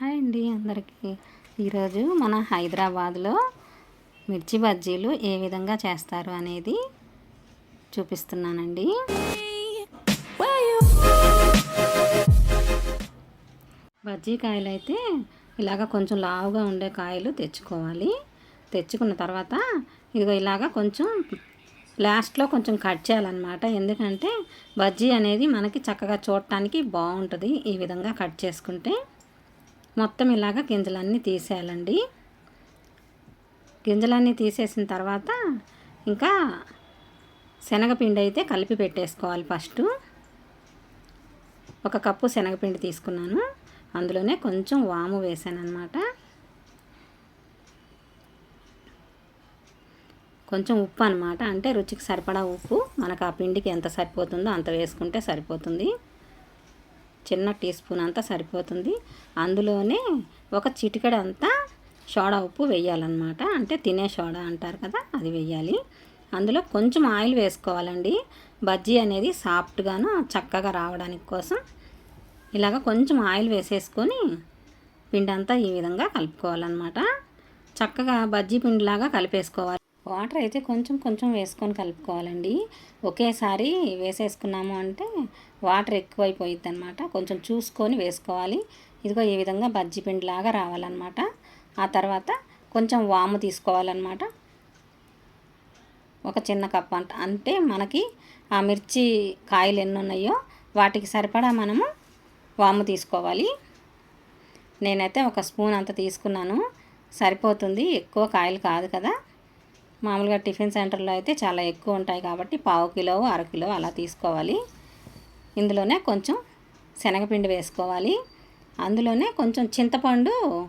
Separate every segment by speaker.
Speaker 1: Hi అండి అందరికీ. ఈరోజు మన హైదరాబాద్లో మిర్చి బజ్జీలు ఏ విధంగా చేస్తారు అనేది చూపిస్తున్నానండి. బజ్జీ కాయలు అయితే ఇలాగ కొంచెం లావుగా ఉండే కాయలు తెచ్చుకోవాలి. తెచ్చుకున్న తర్వాత ఇదిగో ఇలాగ కొంచెం లాస్ట్లో కొంచెం కట్ చేయాలన్నమాట. ఎందుకంటే బజ్జీ అనేది మనకి చక్కగా చూడటానికి బాగుంటుంది ఈ విధంగా కట్ చేసుకుంటే. మొత్తం ఇలాగ గింజలన్నీ తీసేయాలండి. గింజలన్నీ తీసేసిన తర్వాత ఇంకా శనగపిండి అయితే కలిపి పెట్టేసుకోవాలి ఫస్ట్. ఒక కప్పు శనగపిండి తీసుకున్నాను. అందులోనే కొంచెం వాము వేసాను అనమాట కొంచెం ఉప్పు అనమాట అంటే రుచికి సరిపడా ఉప్పు. మనకు ఆ పిండికి ఎంత సరిపోతుందో అంత వేసుకుంటే సరిపోతుంది. చిన్న టీ స్పూన్ అంతా సరిపోతుంది. అందులోనే ఒక చిటికెడ అంతా సోడా ఉప్పు వేయాలన్నమాట. అంటే తినే సోడా అంటారు కదా అది వేయాలి. అందులో కొంచెం ఆయిల్ వేసుకోవాలండి. బజ్జీ అనేది సాఫ్ట్గాను చక్కగా రావడానికి కోసం ఇలాగ కొంచెం ఆయిల్ వేసేసుకొని పిండి అంతా ఈ విధంగా కలుపుకోవాలన్నమాట. చక్కగా బజ్జీ పిండిలాగా కలిపేసుకోవాలి. వాటర్ అయితే కొంచెం కొంచెం వేసుకొని కలుపుకోవాలండి. ఒకేసారి వేసేసుకున్నాము అంటే వాటర్ ఎక్కువైపోయిద్ది అనమాట కొంచెం చూసుకొని వేసుకోవాలి. ఇదిగో ఈ విధంగా బజ్జి పిండిలాగా రావాలన్నమాట. ఆ తర్వాత కొంచెం వాము తీసుకోవాలన్నమాట. ఒక చిన్న కప్ అంట. అంటే మనకి ఆ మిర్చి కాయలు ఎన్ని ఉన్నాయో వాటికి సరిపడా మనము వాము తీసుకోవాలి. నేనైతే ఒక స్పూన్ అంత తీసుకున్నాను. సరిపోతుంది. ఎక్కువ కాయలు కాదు కదా. మామూలుగా టిఫిన్ సెంటర్లో అయితే చాలా ఎక్కువ ఉంటాయి కాబట్టి పావు కిలో అర కిలో అలా తీసుకోవాలి. ఇందులోనే కొంచెం శనగపిండి వేసుకోవాలి. అందులోనే కొంచెం చింతపండు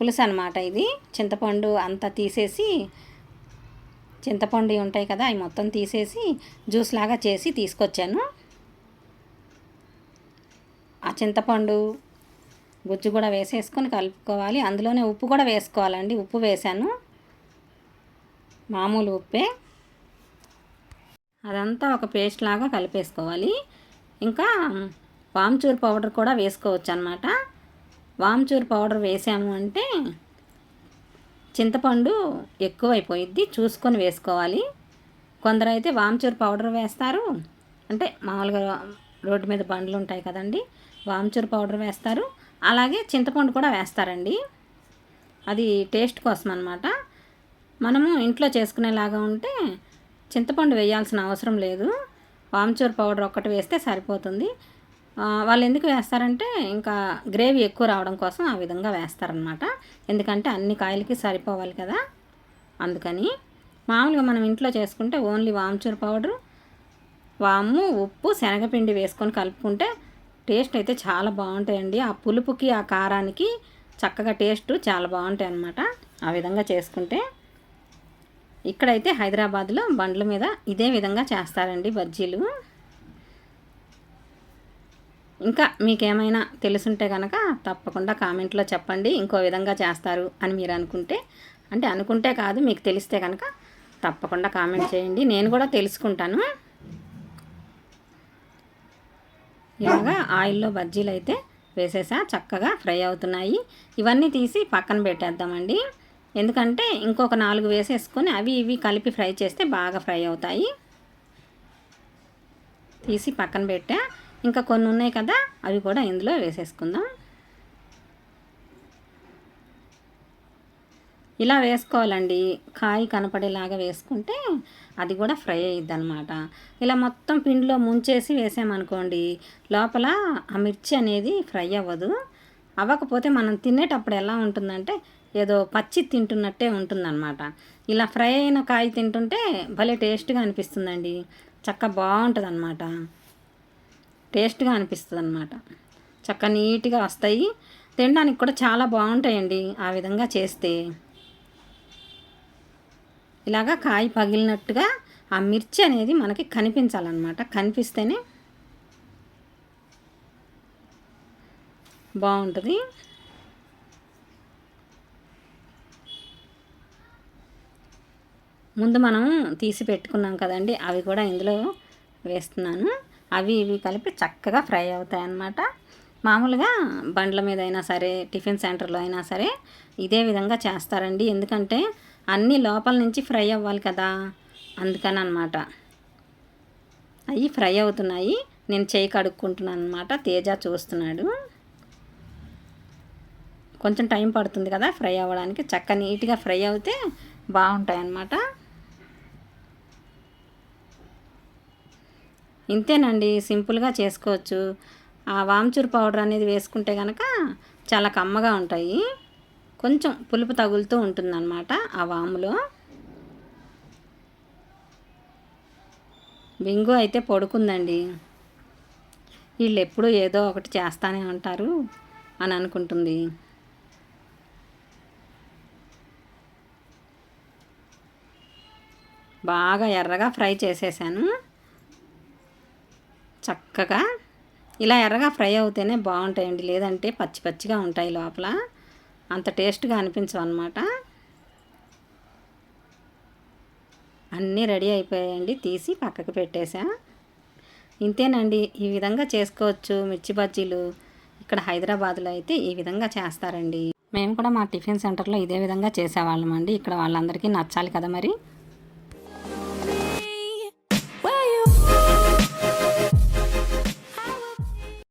Speaker 1: పులుసు అనమాట ఇది. చింతపండు అంతా తీసేసి చింతపండు ఉంటాయి కదా అవి మొత్తం తీసేసి జ్యూస్ లాగా చేసి తీసుకొచ్చాను. ఆ చింతపండు గుజ్జు కూడా వేసేసుకొని కలుపుకోవాలి. అందులోనే ఉప్పు కూడా వేసుకోవాలండి. ఉప్పు వేసాను. మామూలు ఉప్పే. అదంతా ఒక పేస్ట్ లాగా కలిపేసుకోవాలి. ఇంకా వామ్చూర్ పౌడర్ కూడా వేసుకోవచ్చు అనమాట వామ్చూర్ పౌడర్ వేసాము అంటే చింతపండు ఎక్కువైపోయిద్ది చూసుకొని వేసుకోవాలి. కొందరు అయితే వామ్చూర్ పౌడర్ వేస్తారు. అంటే మామూలుగా రోడ్డు మీద బండ్లు ఉంటాయి కదండి వామ్చూర్ పౌడర్ వేస్తారు. అలాగే చింతపండు కూడా వేస్తారండి. అది టేస్ట్ కోసం అనమాట మనము ఇంట్లో చేసుకునేలాగా ఉంటే చింతపండు వేయాల్సిన అవసరం లేదు. వామ్చూర్ పౌడర్ ఒక్కటి వేస్తే సరిపోతుంది. వాళ్ళు ఎందుకు వేస్తారంటే ఇంకా గ్రేవీ ఎక్కువ రావడం కోసం ఆ విధంగా వేస్తారనమాట ఎందుకంటే అన్ని కాయలకి సరిపోవాలి కదా. అందుకని మామూలుగా మనం ఇంట్లో చేసుకుంటే ఓన్లీ వామ్చూర్ పౌడరు వాము ఉప్పు శనగపిండి వేసుకొని కలుపుకుంటే టేస్ట్ అయితే చాలా బాగుంటాయండి. ఆ పులుపుకి ఆ కారానికి చక్కగా టేస్ట్ చాలా బాగుంటాయి అన్నమాట ఆ విధంగా చేసుకుంటే ఇక్కడైతే హైదరాబాద్లో బండ్ల మీద ఇదే విధంగా చేస్తారండి బజ్జీలు. ఇంకా మీకేమైనా తెలుసుంటే కనుక తప్పకుండా కామెంట్లో చెప్పండి ఇంకో విధంగా చేస్తారు అని మీరు అనుకుంటే. అంటే అనుకుంటే కాదు మీకు తెలిస్తే కనుక తప్పకుండా కామెంట్ చేయండి. నేను కూడా తెలుసుకుంటాను. ఇలాగా ఆయిల్లో బజ్జీలు అయితే వేసేసా చక్కగా ఫ్రై అవుతున్నాయి. ఇవన్నీ తీసి పక్కన పెట్టేద్దామండి. ఎందుకంటే ఇంకొక నాలుగు వేసేసుకొని అవి ఇవి కలిపి ఫ్రై చేస్తే బాగా ఫ్రై అవుతాయి. తీసి పక్కన పెట్టా. ఇంకా కొన్ని ఉన్నాయి కదా అవి కూడా ఇందులో వేసేసుకుందాం. ఇలా వేసుకోవాలండి. కాయ కనపడేలాగా వేసుకుంటే అది కూడా ఫ్రై అయ్యిద్ది అనమాట ఇలా మొత్తం పిండిలో ముంచేసి వేసామనుకోండి లోపల ఆ మిర్చి అనేది ఫ్రై అవ్వదు. అవ్వకపోతే మనం తినేటప్పుడు ఎలా ఉంటుందంటే ఏదో పచ్చి తింటున్నట్టే ఉంటుందన్నమాట. ఇలా ఫ్రై అయిన కాయ తింటుంటే భలే టేస్ట్గా అనిపిస్తుందండి. చక్క బాగుంటుంది అనమాట టేస్ట్గా అనిపిస్తుంది అనమాట చక్క నీట్గా వస్తాయి. తినడానికి కూడా చాలా బాగుంటాయండి ఆ విధంగా చేస్తే. ఇలాగా కాయ పగిలినట్టుగా ఆ మిర్చి అనేది మనకి కనిపించాలన్నమాట. కనిపిస్తేనే బాగుంటుంది. ముందు మనం తీసి పెట్టుకున్నాం కదండి అవి కూడా ఇందులో వేస్తున్నాను. అవి ఇవి కలిపి చక్కగా ఫ్రై అవుతాయి అన్నమాట మామూలుగా బండ్ల మీద అయినా సరే టిఫిన్ సెంటర్లో అయినా సరే ఇదే విధంగా చేస్తారండి. ఎందుకంటే అన్నీ లోపల నుంచి ఫ్రై అవ్వాలి కదా అందుకని అనమాట అవి ఫ్రై అవుతున్నాయి. నేను చేయి కడుక్కుంటున్నాను అనమాట తేజ చూస్తున్నాడు. కొంచెం టైం పడుతుంది కదా ఫ్రై అవ్వడానికి. చక్క నీట్గా ఫ్రై అవుతే బాగుంటాయి అన్నమాట ఇంతేనండి సింపుల్గా చేసుకోవచ్చు. ఆ వామ్చూర్ పౌడర్ అనేది వేసుకుంటే కనుక చాలా కమ్మగా ఉంటాయి. కొంచెం పులుపు తగులుతూ ఉంటుందన్నమాట ఆ వాములో. బింగు అయితే పడుకుందండి. వీళ్ళు ఎప్పుడూ ఏదో ఒకటి చేస్తానే ఉంటారు అని అనుకుంటుంది. బాగా ఎర్రగా ఫ్రై చేసేసాను. చక్కగా ఇలా ఎర్రగా ఫ్రై అవుతేనే బాగుంటాయండి. లేదంటే పచ్చి పచ్చిగా ఉంటాయి లోపల. అంత టేస్ట్గా అనిపించవు అనమాట అన్నీ రెడీ అయిపోయాయండి. తీసి పక్కకు పెట్టేసా ఇంతేనండి. ఈ విధంగా చేసుకోవచ్చు మిర్చి బజ్జీలు. ఇక్కడ హైదరాబాద్లో అయితే ఈ విధంగా చేస్తారండి. మేము కూడా మా టిఫిన్ సెంటర్లో ఇదే విధంగా చేసేవాళ్ళమండి. ఇక్కడ వాళ్ళందరికీ నచ్చాలి కదా మరి.